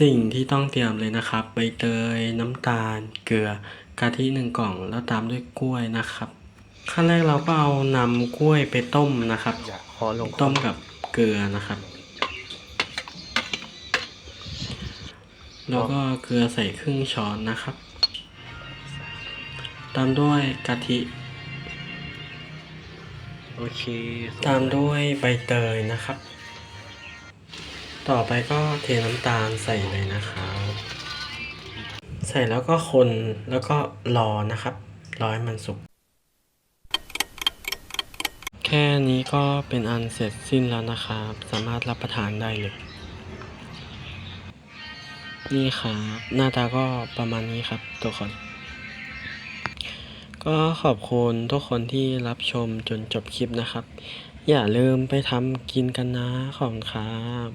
สิ่งที่ต้องเตรียมเลยนะครับ ใบเตย น้ำตาล เกลือกะทิหนึ่งกล่อง แล้วตามด้วยกล้วยนะครับ ขั้นแรกเราก็เอานำกล้วยไปต้มนะครับอยากขอลงต้มกับเกลือนะครับ แล้วก็เกลือใส่ครึ่งช้อนนะครับ ตามด้วยกะทิโอเค ตามด้วยใบเตยนะครับ ต่อไปก็เทน้ำตาลใส่เลยนะครับ ใส่แล้วก็คนแล้วก็รอนะครับ รอให้มันสุก แค่นี้ก็เป็นอันเสร็จสิ้นแล้วนะครับ สามารถรับประทานได้เลย นี่ครับหน้าตาก็ประมาณนี้ครับทุกคน ก็ขอบคุณทุกคนที่รับชมจนจบคลิปนะครับ อย่าลืมไปทำกินกันนะขอบคุณครับ